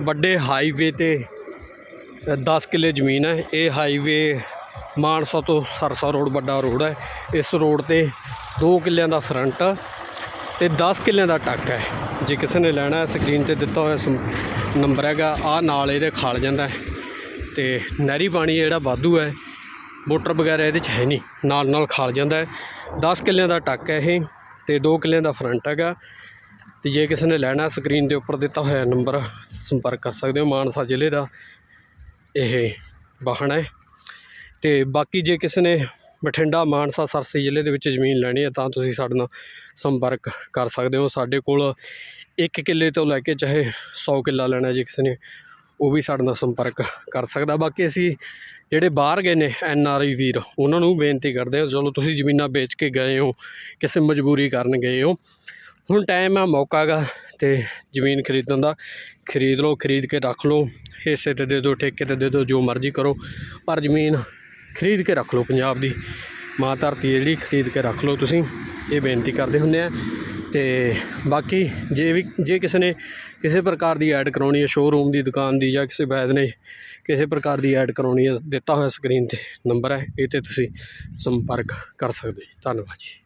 ਵੱਡੇ ਹਾਈਵੇ ਤੇ 10 ਕਿੱਲੇ ਜ਼ਮੀਨ ਹੈ। ਇਹ ਹਾਈਵੇ ਮਾਨਸਾ ਤੋਂ ਸਰਸਾ ਰੋਡ, ਵੱਡਾ ਰੋਡ ਹੈ। ਇਸ ਰੋਡ ਤੇ 2 ਕਿੱਲਿਆਂ ਦਾ ਫਰੰਟ ਤੇ 10 ਕਿੱਲਿਆਂ ਦਾ ਟੱਕ ਹੈ। ਜੇ ਕਿਸੇ ਨੇ ਲੈਣਾ ਹੈ, ਸਕਰੀਨ ਤੇ ਦਿੱਤਾ ਹੋਇਆ ਸਮ- ਨੰਬਰ ਹੈਗਾ। ਆ ਨਾਲ ਇਹਦੇ ਖਾਲ ਜਾਂਦਾ ਹੈ ਤੇ ਨਹਿਰੀ ਪਾਣੀ ਜਿਹੜਾ ਵਾਧੂ ਹੈ। ਮੋਟਰ ਵਗੈਰਾ ਇਹਦੇ 'ਚ ਹੈ ਨਹੀਂ। ਨਾਲ ਨਾਲ ਖਾਲ ਜਾਂਦਾ ਹੈ। 10 ਕਿੱਲਿਆਂ ਦਾ ਟੱਕ ਹੈ ਇਹ ਤੇ 2 ਕਿੱਲਿਆਂ ਦਾ ਫਰੰਟ ਹੈਗਾ। ਤੇ ਜੇ ਕਿਸੇ ਨੇ ਲੈਣਾ ਸਕਰੀਨ ਦੇ ਉੱਪਰ ਦਿੱਤਾ ਹੋਇਆ ਨੰਬਰ ਸੰਪਰਕ ਕਰ ਸਕਦੇ ਹੋ, ਮਾਨਸਾ ਜ਼ਿਲ੍ਹੇ ਦਾ ਇਹ ਵਾਹਣ ਹੈ। ਤੇ ਬਾਕੀ ਜੇ ਕਿਸੇ ਨੇ ਬਠਿੰਡਾ, ਮਾਨਸਾ, ਸਰਸੀ ਜ਼ਿਲ੍ਹੇ ਦੇ ਵਿੱਚ ਜ਼ਮੀਨ ਲੈਣੀ ਹੈ, ਤਾਂ ਤੁਸੀਂ ਸਾਡੇ ਨਾਲ ਸੰਪਰਕ ਕਰ ਸਕਦੇ ਹੋ। ਸਾਡੇ ਕੋਲ 1 ਕਿੱਲੇ ਤੋਂ ਲੈ ਕੇ ਚਾਹੇ 100 ਕਿੱਲਾ ਲੈਣਾ ਜੇ ਕਿਸੇ ਨੇ, ਉਹ ਵੀ ਸਾਡੇ ਨਾਲ ਸੰਪਰਕ ਕਰ ਸਕਦਾ। ਬਾਕੀ ਅਸੀਂ ਜਿਹੜੇ ਬਾਹਰ ਗਏ ਨੇ ਐਨ ਆਰ ਆਈ ਵੀਰ, ਉਹਨਾਂ ਨੂੰ ਬੇਨਤੀ ਕਰਦੇ ਹਾਂ, ਚਲੋ ਤੁਸੀਂ ਜ਼ਮੀਨਾਂ ਵੇਚ ਕੇ ਗਏ ਹੋ, ਕਿਸੇ ਮਜਬੂਰੀ ਕਾਰਨ ਗਏ ਹੋ। ਹੁਣ ਟਾਈਮ ਆ ਮੌਕਾ ਗਾ ਤੇ ਜ਼ਮੀਨ ਖਰੀਦਣ ਦਾ, ਖਰੀਦ ਲਓ, ਖਰੀਦ ਕੇ ਰੱਖ ਲਓ, ਹਿੱਸੇ ਤੇ ਦੇ ਦਿਓ, ਠੇਕੇ ਤੇ ਦੇ ਦਿਓ, ਜੋ ਮਰਜ਼ੀ ਕਰੋ, ਪਰ ਜ਼ਮੀਨ ਖਰੀਦ ਕੇ ਰੱਖ ਲਓ ਪੰਜਾਬ ਦੀ। ਮਾਂ ਧਰਤੀ ਹੈ ਜਿਹੜੀ, ਖਰੀਦ ਕੇ ਰੱਖ ਲਓ ਤੁਸੀਂ। ਇਹ ਬੇਨਤੀ ਕਰਦੇ ਹੁੰਦੇ ਆ। ਤੇ ਬਾਕੀ ਜੇ ਵੀ, ਜੇ ਕਿਸੇ ਨੇ ਕਿਸੇ ਪ੍ਰਕਾਰ ਦੀ ਐਡ ਕਰਾਉਣੀ ਹੈ ਸ਼ੋਰੂਮ ਦੀ ਦੁਕਾਨ ਦੀ ਜਾਂ ਕਿਸੇ ਵੈਦ ਨੇ ਕਿਸੇ ਪ੍ਰਕਾਰ ਦੀ ਐਡ ਕਰਾਉਣੀ ਹੈ, ਦਿੱਤਾ ਹੋਇਆ ਸਕਰੀਨ ਤੇ ਨੰਬਰ ਹੈ, ਇਹ ਤੇ ਤੁਸੀਂ ਸੰਪਰਕ ਕਰ ਸਕਦੇ ਹੋ ਧੰਨਵਾਦ ਜੀ।